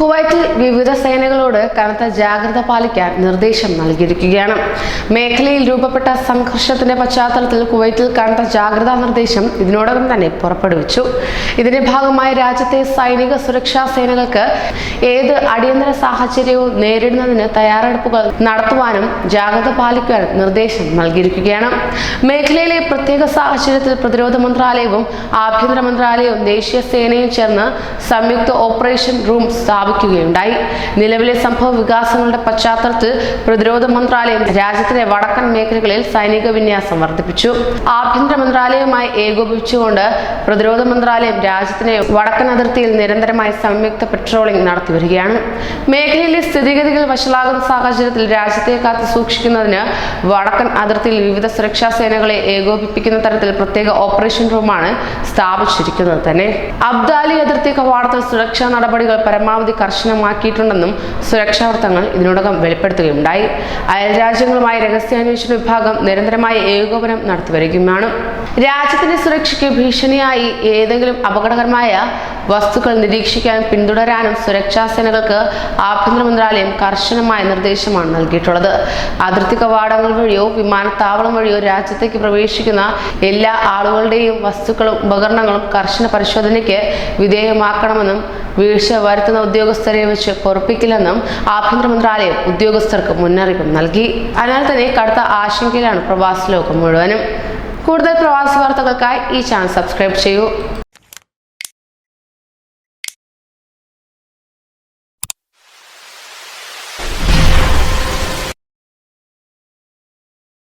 കുവൈറ്റിൽ വിവിധ സേനകളോട് കനത്ത ജാഗ്രത പാലിക്കാൻ നിർദ്ദേശം നൽകിയിരിക്കുകയാണ്. മേഖലയിൽ രൂപപ്പെട്ട സംഘർഷത്തിന്റെ പശ്ചാത്തലത്തിൽ കുവൈറ്റിൽ കനത്ത ജാഗ്രതാ നിർദ്ദേശം ഇതിനോടകം തന്നെ പുറപ്പെടുവിച്ചു. ഇതിന്റെ ഭാഗമായി രാജ്യത്തെ സൈനിക സുരക്ഷാ സേനകൾക്ക് ഏത് അടിയന്തര സാഹചര്യവും നേരിടുന്നതിന് തയ്യാറെടുപ്പുകൾ നടത്തുവാനും ജാഗ്രത പാലിക്കുവാനും നിർദ്ദേശം നൽകിയിരിക്കുകയാണ്. മേഖലയിലെ പ്രത്യേക സാഹചര്യത്തിൽ പ്രതിരോധ മന്ത്രാലയവും ആഭ്യന്തര മന്ത്രാലയവും ദേശീയ സേനയും ചേർന്ന് സംയുക്ത ഓപ്പറേഷൻ റൂം സ്ഥാപിക്കുകയുണ്ടായി. നിലവിലെ സംഭവ വികാസങ്ങളുടെ പശ്ചാത്തലത്തിൽ പ്രതിരോധ മന്ത്രാലയം രാജ്യത്തിലെ വടക്കൻ മേഖലകളിൽ സൈനിക വിന്യാസം വർദ്ധിപ്പിച്ചു. ആഭ്യന്തര മന്ത്രാലയവുമായി ഏകോപിപ്പിച്ചുകൊണ്ട് പ്രതിരോധ മന്ത്രാലയം രാജ്യത്തിന്റെ വടക്കൻ അതിർത്തിയിൽ നിരന്തരമായി സംയുക്ത പെട്രോളിംഗ് നടത്തി വരികയാണ്. മേഖലയിലെ സ്ഥിതിഗതികൾ വഷളാകുന്ന സാഹചര്യത്തിൽ രാജ്യത്തെ കാത്തു സൂക്ഷിക്കുന്നതിന് വടക്കൻ അതിർത്തിയിൽ വിവിധ സുരക്ഷാ സേനകളെ ഏകോപിപ്പിക്കുന്ന തരത്തിൽ പ്രത്യേക ഓപ്പറേഷൻ റൂമാണ് സ്ഥാപിച്ചിരിക്കുന്നത് തന്നെ. അബ്ദാലി അതിർത്തി കവാടത്തിൽ സുരക്ഷാ നടപടികൾ പരമാവധി കർശനമാക്കിയിട്ടുണ്ടെന്നും സുരക്ഷാ വൃത്തങ്ങൾ ഇതിനോടകം വെളിപ്പെടുത്തുകയുണ്ടായി. അയൽരാജ്യങ്ങളുമായി രഹസ്യാന്വേഷണ വിഭാഗം നിരന്തരമായ ഏകോപനം നടത്തിവരികയുമാണ്. രാജ്യത്തിന്റെ സുരക്ഷയ്ക്ക് ഭീഷണിയായി ഏതെങ്കിലും അപകടകരമായ വസ്തുക്കൾ നിരീക്ഷിക്കാനും പിന്തുടരാനും സുരക്ഷാ സേനകൾക്ക് ആഭ്യന്തര മന്ത്രാലയം കർശനമായ നിർദ്ദേശമാണ് നൽകിയിട്ടുള്ളത്. അതിർത്തി കവാടങ്ങൾ വഴിയോ വിമാനത്താവളം വഴിയോ രാജ്യത്തേക്ക് പ്രവേശിക്കുന്ന എല്ലാ ആളുകളുടെയും വസ്തുക്കളും ഉപകരണങ്ങളും കർശന പരിശോധനയ്ക്ക് വിധേയമാക്കണമെന്നും വീഴ്ച വരുത്തുന്ന ഉദ്യോഗസ്ഥരെ വെച്ച് പൊറപ്പിക്കില്ലെന്നും ആഭ്യന്തര മന്ത്രാലയം ഉദ്യോഗസ്ഥർക്ക് മുന്നറിയിപ്പ് നൽകി. അതിനാൽ തന്നെ കടുത്ത ആശങ്കയിലാണ് പ്രവാസി ലോകം മുഴുവനും. കൂടുതൽ പ്രവാസി വാർത്തകൾക്കായി ഈ ചാനൽ സബ്സ്ക്രൈബ് ചെയ്യൂ.